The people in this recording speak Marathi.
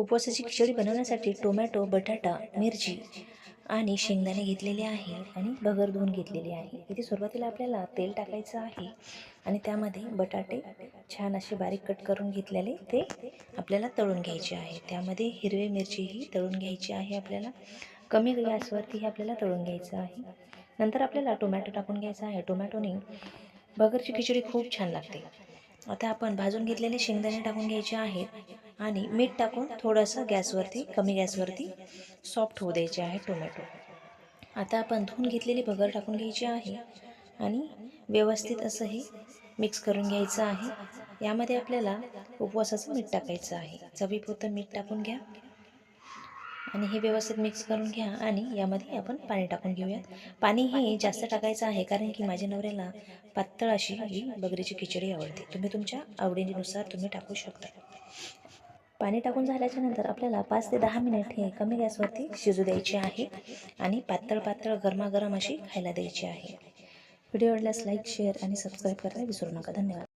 उपवासाची खिचडी बनवण्यासाठी टोमॅटो बटाटा मिरची आणि शेंगदाणे घेतलेले आहे आणि बगर धुवून घेतलेली आहे. इथे सुरुवातीला आपल्याला तेल टाकायचं आहे आणि त्यामध्ये बटाटे छान असे बारीक कट करून घेतलेले ते आपल्याला तळून घ्यायचे आहे. त्यामध्ये हिरवी मिरचीही तळून घ्यायची आहे आपल्याला. कमी गॅसवरती हे आपल्याला तळून घ्यायचं आहे. नंतर आपल्याला टोमॅटो टाकून घ्यायचा आहे. टोमॅटोने बगरची खिचडी खूप छान लागते. आता आपण भाजून घेतलेले शेंगदाणे टाकून घ्यायचे आहेत. आणि मीठ टाकून थोडंसं गॅसवरती कमी गॅसवरती सॉफ्ट होऊ द्यायचे आहे टोमॅटो. आता आपण धुवून घेतलेली बगर टाकून घ्यायची आहे आणि व्यवस्थित असं हे मिक्स करून घ्यायचं आहे. यामध्ये आपल्याला उपवासाचं मीठ टाकायचं आहे. चवीपुरतं मीठ टाकून घ्या आणि हे व्यवस्थित मिक्स करून घ्या आणि यामध्ये आपण पाणी टाकून घेऊयात. पाणी हे जास्त टाकायचं आहे कारण की माझ्या नवऱ्याला पातळ अशी ही बगरीची खिचडी आवडते. तुम्ही तुमच्या आवडीनुसार तुम्ही टाकू शकता. पाणी टाकून झाल्याच्यानंतर आपल्याला पाच ते दहा मिनिट हे कमी गॅसवरती शिजू द्यायचे आहे आणि पातळ पातळ गरमागरम अशी खायला द्यायची आहे. व्हिडिओ आवडल्यास लाईक शेअर आणि सबस्क्राईब करायला विसरू नका. धन्यवाद.